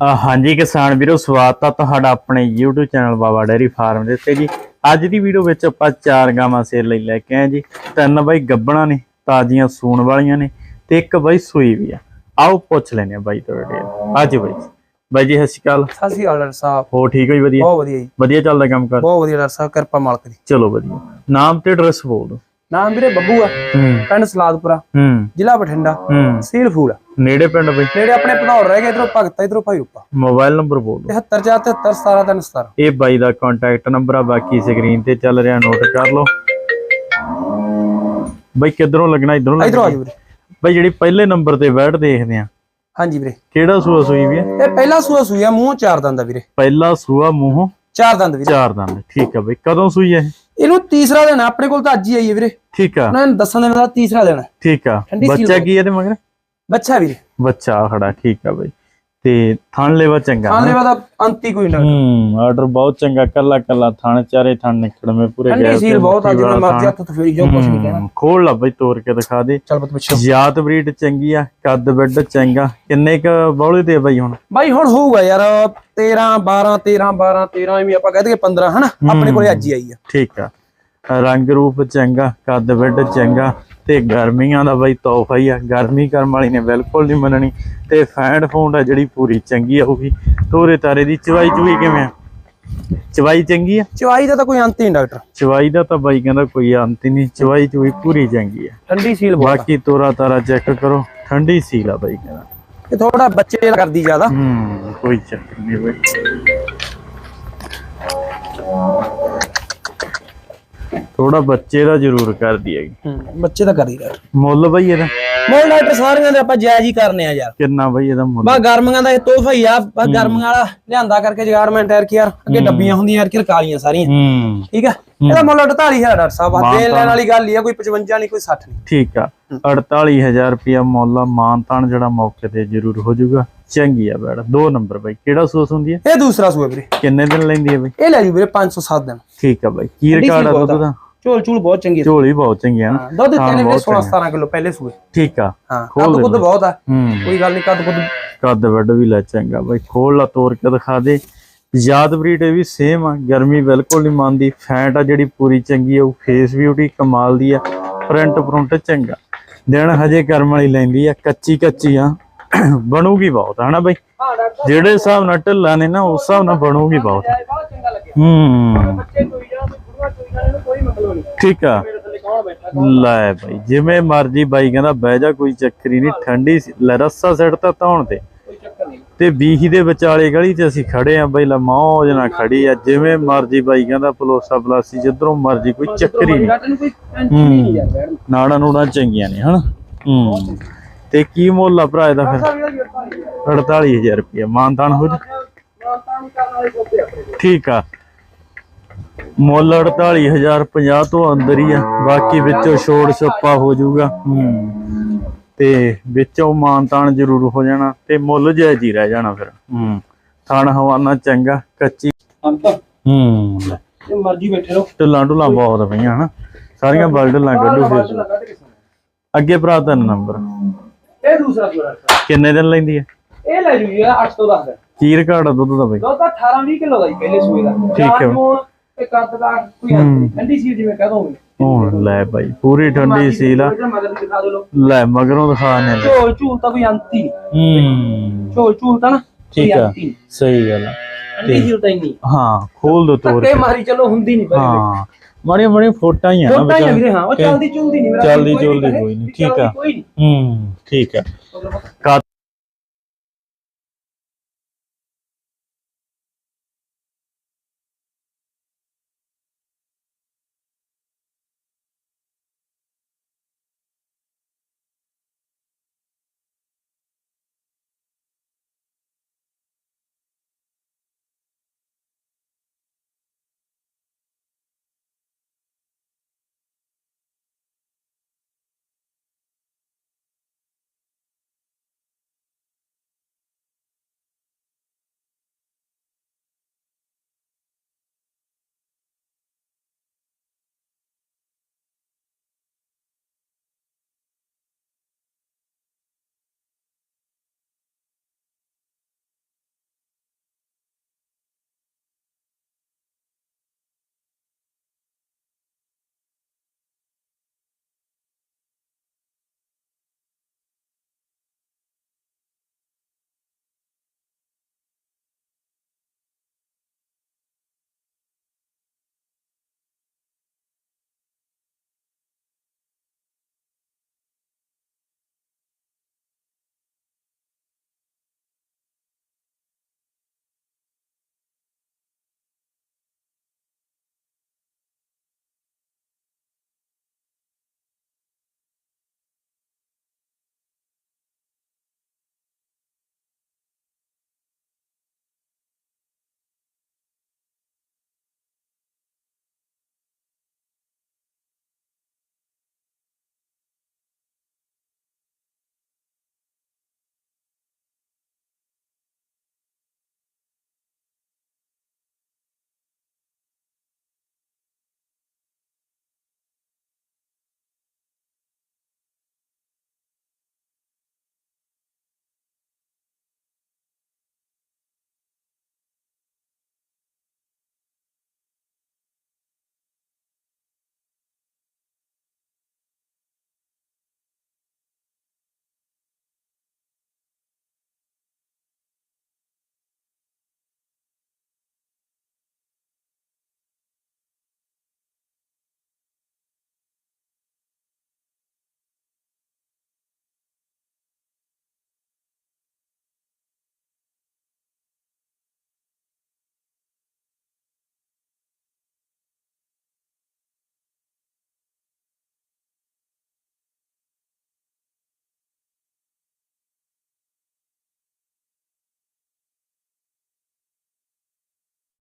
ਹਾਂਜੀ ਕਿਸਾਨ ਵੀਰੋ ਸਵਾਗਤ ਆ ਤੁਹਾਡਾ ਆਪਣੇ YouTube channel Baba dairy farm ਦੇ ਉੱਤੇ ਜੀ। ਅੱਜ ਦੀ ਵੀਡੀਓ ਵਿੱਚ ਆਪਾਂ ਚਾਰ ਗਾਵਾਂ ਸੇਲ ਲਈ ਲੈ ਕੇ ਆਏ ਜੀ। ਤਿੰਨ ਬਾਈ ਗੱਬਣਾ ਨੇ ਤਾਜ਼ੀਆਂ ਸੂਣ ਵਾਲੀਆਂ ਨੇ ਤੇ ਇੱਕ ਬਾਈ ਸੂਈ ਵੀ ਆ। ਆਓ ਪੁੱਛ ਲੈਨੇ ਆ ਬਾਈ ਤੁਹਾਡੇ ਅੱਜ ਬਾਈ। ਬਾਈ ਜੀ ਸਤਿ ਸ਼੍ਰੀ ਅਕਾਲ। ਸਤਿ ਸ਼੍ਰੀ ਅਕਾਲ ਸਾਹਿਬ। ਹੋ ਠੀਕ ਹੋ ਜੀ ਵਧੀਆ? ਬਹੁਤ ਵਧੀਆ ਜੀ। ਵਧੀਆ ਚੱਲਦਾ ਕੰਮ ਕਰ? ਬਹੁਤ ਵਧੀਆ ਡਾਕਟਰ ਸਾਹਿਬ ਕਿਰਪਾ ਮਾਲਕ ਦੀ। ਚਲੋ ਵਧੀਆ। ਨਾਮ ਤੇ ਐਡਰੈਸ ਬੋਲ ਦਿਓ। ਨਾਮ ਵੀਰੇ ਬੱਬੂ ਆ। ਪਿੰਡ ਸਲਾਦਪੁਰਾ। ਜ਼ਿਲ੍ਹਾ ਬਠਿੰਡਾ। ਸੀਲ ਫੂਲ ਆ। ਨੇੜੇ ਪਿੰਡ ਬਾਈ। ਨੇੜੇ ਆਪਣੇ ਭਦੌੜ ਰਹਿ ਗਏ ਇਧਰੋਂ ਭਗਤਾ ਇਧਰੋਂ ਭਾਈ ਰੂਪਾ ਮੋਬਾਈਲ ਨੰਬਰ ਬੋਲ ਦਿਓ। 74 77 17 ਇਹ ਬਾਈ ਦਾ ਕੰਟੈਕਟ ਨੰਬਰ ਆ ਬਾਕੀ ਸਕਰੀਨ ਤੇ ਚੱਲ ਰਿਹਾ ਨੋਟ ਕਰ ਲਓ। ਬਾਈ ਕਿੱਧਰੋਂ ਲੱਗਣਾ ਇਧਰੋਂ ਇਧਰੋਂ ਆ ਵੀਰੇ। ਬਾਈ ਜਿਹੜੀ ਪਹਿਲੇ ਨੰਬਰ ਤੇ ਬੈਠ ਦੇਖਦੇ ਆ। ਹਾਂਜੀ ਵੀਰੇ। ਕਿਹੜਾ ਸੂਆ ਸੂਈ ਵੀ ਇਹ ਪਹਿਲਾ ਸੂਆ ਸੂਆ ਮੂੰਹ ਚਾਰ ਦੰਦ ਆ ਵੀਰੇ। ਪਹਿਲਾ ਸੂਆ ਮੂੰਹੋਂ ਚਾਰ ਦੰਦ ਵੀਰੇ। ਚਾਰ ਦੰਦ। ਠੀਕ ਆ ਬਾਈ ਕਦੋਂ ਸੂਈ ਹੈ ਇਹ? ਇਹਨੂੰ ਤੀਸਰਾ ਦਿਨ ਆ, ਆਪਣੇ ਕੋਲ ਤਾਂ ਅੱਜ ਹੀ ਆਈ ਹੈ ਵੀਰੇ। ਠੀਕ ਆ। ਉਹਨਾਂ ਨੇ ਦੱਸਣ ਦੇ ਤੀਸਰਾ ਦਿਨ। ਠੀਕ ਆ। ਠੰਡੀ ਸੀਲ ਬੱਚਾ ਕੀ ਹੈ ਤੇ ਮਗਰ? ਬੱਚਾ ਵੀਰੇ। ਬੱਚਾ ਖੜਾ ਠੀਕ ਆ ਬਾਈ। ਤੇ ਥਣ ਲੈਵਾ ਚੰਗਾ ਆਨੇ ਵਾਲਾ ਅੰਤੀ ਕੋਈ ਨਾ ਹੂੰ ਆਰਡਰ ਬਹੁਤ ਚੰਗਾ ਕੱਲਾ ਕੱਲਾ ਥਣ ਚਾਰੇ ਥਣ ਨਿਕੜਵੇਂ ਪੂਰੇ ਠੰਡੀ ਗੈਪ ਸੀਲ ਬਹੁਤ ਆ ਜਿਵੇਂ ਮਰਜ਼ੀ ਹੱਥ ਫੇਰੀ ਜੋ ਕੁਛ ਨਹੀਂ ਕਹਿਣਾ। ਖੋਲ ਲਾ ਬਾਈ ਤੋੜ ਕੇ ਦਿਖਾ ਦੇ। ਚੱਲ ਬਤ ਪਿੱਛੇ। ਜਾਤ ਬਰੀਡ ਚੰਗੀ ਆ ਕੱਦ ਬਿੱਡ ਚੰਗਾ। ਕਿੰਨੇ ਕ ਬੌਲੇ ਤੇ ਬਾਈ ਹੁਣ? ਬਾਈ ਹੁਣ ਹੋਊਗਾ ਯਾਰ 13 12 13 12 13 ਐਵੇਂ ਆਪਾਂ ਕਹਦੇ 15 ਹਨਾ? ਆਪਣੇ ਕੋਲੇ ਅੱਜ ਹੀ ਆਈ ਆ। ਠੀਕ ਆ। ਰੰਗ ਰੂਪ ਚੰਗਾ ਕੱਦ ਬਿੱਡ ਚੰਗਾ ਤੇ ਗਰਮੀਆਂ ਦਾ ਬਾਈ ਤੋਹਫਾ ਹੀ ਆ। ਗਰਮੀ ਕਰਮ ਵਾਲੀ ਨੇ ਬਿਲਕੁਲ ਨਹੀਂ ਮੰਨਣੀ ਤੇ ਫੈਂਡ ਫੂੰਡ ਆ ਜਿਹੜੀ ਪੂਰੀ ਚੰਗੀ ਆਊਗੀ। ਤੋਰੇ ਤਾਰੇ ਦੀ ਚਵਾਈ ਚੂਈ ਕਿਵੇਂ ਆ? ਚਵਾਈ ਚੰਗੀ ਆ? ਚਵਾਈ ਦਾ ਤਾਂ ਕੋਈ ਅੰਤ ਨਹੀਂ ਡਾਕਟਰ। ਚਵਾਈ ਦਾ ਤਾਂ ਬਾਈ ਕਹਿੰਦਾ ਕੋਈ ਅੰਤ ਹੀ ਨਹੀਂ ਚਵਾਈ ਚੂਈ ਪੂਰੀ ਚੰਗੀ ਆ। ਠੰਡੀ ਸੀਲ ਬਾਕੀ ਤੋਰਾ ਤਾਰਾ ਚੈੱਕ ਕਰੋ ਠੰਡੀ ਸੀਲ ਆ ਬਾਈ ਕਹਿੰਦਾ। ਇਹ ਥੋੜਾ ਬੱਚੇ ਕਰਦੀ ਜ਼ਿਆਦਾ। ਹੂੰ ਕੋਈ ਚੱਕਰ ਨਹੀਂ ਬਾਈ। ਥੋੜਾ ਬੱਚੇ ਦਾ ਜ਼ਰੂਰ ਕਰਦੀ ਹੈਗੀ। ਹੂੰ ਬੱਚੇ ਤਾਂ ਕਰਦੀ ਡਾਕਟਰ ਮੁੱਲ ਬਈ ਇਹਦਾ? ਮੋਲ ਡਾਕਟਰ ਸਾਰੀਆਂ ਦੇ ਆਪਾਂ ਜਾਇਜ਼ ਹੀ ਕਰਨੇ ਆ ਯਾਰ। ਕਿੰਨਾ ਬਈ ਇਹਦਾ ਮੁੱਲ? ਬਾ ਗਰਮੀਆਂ ਦਾ ਇਹ ਤੋਹਫਾ ਹੀ ਆ ਬਸ ਗਰਮੀਆਂ ਵਾਲਾ ਲਿਆਂਦਾ ਕਰਕੇ ਜਗਾਰਮੈਂਟ ਐਰ ਕੀ ਯਾਰ ਅੱਗੇ ਡੱਬੀਆਂ ਹੁੰਦੀਆਂ ਯਾਰ ਕਿ ਕਾਲੀਆਂ ਸਾਰੀਆਂ ਠੀਕ ਆ? ਇਹਦਾ ਮੁੱਲ 48000 ਡਾਕਟਰ ਸਾਹਿਬ ਆ ਦੇਣ ਲੈਣ ਵਾਲੀ ਗੱਲ ਹੀ ਆ ਕੋਈ 55 ਨਹੀਂ ਕੋਈ 60 ਨਹੀਂ। ਠੀਕ ਆ। 48000 ਰੁਪਿਆ ਮੁੱਲ ਆ ਮਾਨਤਾਨ ਜਿਹੜਾ ਮੌਕੇ ਤੇ ਜ਼ਰੂਰ ਹੋ ਜਾਊਗਾ। ਚੰਗੀ ਆ ਬੈੜ ਦੋ ਨੰਬਰ ਬਈ। ਕਿਹੜਾ ਸੂਸ ਹੁੰਦੀ ਹੈ ਇਹ ਦੂਸਰਾ ਸੂਆ ਵੀਰੇ। ਕਿੰਨੇ ਦਿਨ ਲੈਂਦੀ ਹੈ ਬਈ? ਇਹ ਲੈ ਜੂ ਵੀਰੇ 507 ਦਿਨ। ਠੀਕ ਆ ਬਈ। ਕੀ ਰਿਕਾਰਡ ਆ ਦੁੱਧ ਦਾ? ਝੋਲ ਝੂਲ ਬਹੁਤ ਚੰਗੀ ਆ। ਝੋਲੀ ਬਹੁਤ ਚੰਗੀ ਨਾ। ਹਾਂ, ਦੁੱਧ ਤਿੰਨ ਵੀਰੇ 16 17 ਕਿਲੋ ਪਹਿਲੇ ਸੂਏ। ਠੀਕ ਆ ਹਾਂ ਕੱਦ ਕੁੱਦ ਬਹੁਤ ਆ। ਹੂੰ। ਕੋਈ ਗੱਲ ਨਹੀਂ ਕੱਦ ਕੁੱਦ ਕੱਦ ਵੱਡ ਵੀ ਲੈ ਚੰਗਾ ਬਈ ਖੋਲ ਲਾ ਤੋੜ ਕੇ ਦਿਖਾ ਦੇ। ਯਾਦ ਬਰੀਡ ਇਹ ਵੀ ਸੇਮ ਆ ਗਰਮੀ ਬਿਲਕੁਲ ਨਹੀਂ ਮੰਨਦੀ। ਫੈਟ ਆ ਜਿਹੜੀ ਪੂਰੀ ਚੰਗੀ ਆ ਉਹ ਫੇਸ ਬਿਊਟੀ ਕਮਾਲ ਦੀ ਆ ਪ੍ਰਿੰਟ ਪ੍ਰਿੰਟ ਚੰਗਾ। ਦਿਨ ਹਜੇ ਕਰਮ ਵਾਲੀ ਲੈਂਦੀ ਆ ਕੱਚੀ ਕੱਚੀ ਆ। ਬਣੂਗੀ ਬਹੁਤ ਹਨਾ ਬਈ? ਹਾਂ ਜਿਹੜੇ ਹਿਸਾਬ ਨਾਲ ਢਿੱਲਾ ਨੇ ਨਾ ਉਸ ਹਿਸਾਬ ਨਾਲ ਬਣੂਗੀ ਬਹੁਤ। ਹੂੰ। ਠੀਕ ਆ। ਲੈ ਬਾਈ ਜਿਵੇਂ ਮਰਜ਼ੀ ਬਾਈ ਕਹਿੰਦਾ ਬਹਿ ਜਾ ਕੋਈ ਚੱਕਰੀ ਨਹੀਂ। ਠੰਡੀ ਰੱਸਾ ਸਿੱਟ ਤਾਂ ਧੌਣ ਤੇ। ਤੇ ਬੀਹੀ ਦੇ ਵਿਚਾਲੇ ਗਲੀ 'ਚ ਅਸੀਂ ਖੜੇ ਆ ਬਈ ਲਾ ਮੌਜ ਨਾਲ ਖੜੀ ਆ। ਜਿਵੇਂ ਮਰਜ਼ੀ ਬਾਈ ਕਹਿੰਦਾ ਪਲੋਸਾ ਪਲਾਸੀ ਜਿੱਧਰੋਂ ਮਰਜ਼ੀ ਕੋਈ ਚੱਕਰੀ ਨਹੀਂ। ਨੂੰ। ਨਾੜਾ ਨੂੜਾ ਚੰਗੀਆਂ ਨੇ ਹਨਾ? ਹੂੰ। ਤੇ ਕੀ ਮੁੱਲ ਆ ਭਰਾ ਇਹਦਾ ਫਿਰ? ਸਭ ਇਹਦਾ 48000 ਰੁਪਏ ਮਾਨਤਾਨ ਹੋ ਜਾ। ਠੀਕ ਆ। ਮੁੱਲ 48000 50 ਤੋਂ ਅੰਦਰ ਹੀ ਆ। ਬਾਕੀ ਵਿੱਚੋਂ ਛੋੜ ਛੱਪਾ ਹੋ ਜਾਊਗਾ। ਹੂੰ। ਤੇ ਵਿੱਚੋਂ ਮਾਨਤਾਨ ਜ਼ਰੂਰ ਹੋ ਜਾਣਾ ਤੇ ਮੁੱਲ ਜਾਇਜ਼ ਹੀ ਰਹਿ ਜਾਣਾ ਫਿਰ। ਹੂੰ। ਥਣ ਹਵਾਨਾ ਚੰਗਾ ਕੱਚੀ। ਹੂੰ ਲੈ। ਜੇ ਮਰਜ਼ੀ ਬੈਠੇ ਰਹੋ ਢਿੱਲਾਂ ਢੁੱਲਾਂ ਬਹੁਤ ਪਈਆਂ ਹਨਾ। ਸਾਰੀਆਂ ਬਲ ਢਿੱਲਾਂ ਕੱਢੋ ਫਿਰ। ਅੱਗੇ ਭਰਾ ਤਿੰਨ ਨੰਬਰ। ਇਹ ਦੂਸਰਾ ਕਿੰਨੇ ਦਿਨ ਲੈਂਦੀ ਹੈ? ਇਹ ਲੈ ਜੂ ਜੀ 8 ਤੋਂ 10 ਦਾ ਕੀ ਰਿਕਾਰਡ ਦੁੱਧ ਦਾ ਬਈ? ਦੁੱਧ ਤਾਂ 18 20 ਕਿਲੋ ਦਾ ਜੀ ਪਹਿਲੇ ਸੂਏ ਦਾ। ਠੀਕ ਹੈ। ਤੇ ਕੱਦ ਦਾ ਕੋਈ ਹੱਥ ਨਹੀਂ ਠੰਡੀ ਸੀ ਜਿਵੇਂ ਕਹਿ ਦੋਗੇ ਹੁਣ ਲੈ ਬਾਈ ਪੂਰੀ ਠੰਡੀ ਸੀਲ ਆ। ਮਗਰ ਵੀ ਦਿਖਾ ਦੋ ਲੋ ਲੈ ਮਗਰੋਂ ਦਿਖਾ ਨੇ। ਲੈ ਝੋਲ ਝੂਲ ਤਾਂ ਕੋਈ ਅੰਤ ਹੀ। ਨਹੀਂ ਹੂੰ। ਝੋਲ ਝੂਲ ਤਾਂ ਨਾ ਠੀਕ ਆ। ਅੰਤ ਹੀ। ਨਹੀਂ। ਸਹੀ ਗੱਲ ਆ। ਠੰਡੀ ਸੀ ਤਾਂ ਹੀ ਨਹੀਂ ਹਾਂ ਖੋਲ ਦੋ ਤੋਰ ਧੱਕੇ ਮਾਰੀ ਚਲੋ ਹੁੰਦੀ ਨਹੀਂ ਪਰ ਹਾਂ। ਮਾੜੀਆਂ ਮਾੜੀਆਂ ਫੋਟਾਂ ਹੀ ਆ ਨਾ ਛੋਟਾ ਹੀ ਆ ਵਿਚਾਰ। ਵੀਰੇ ਹਾਂ। ਉਹ ਚੱਲਦੀ ਚੁਲਦੀ ਨਹੀਂ ਮੇਰਾ ਚੱਲਦੀ ਕੋਈ ਵੀ ਠੀਕ ਆ। ਹੂੰ ਠੀਕ ਆ। ਕਾ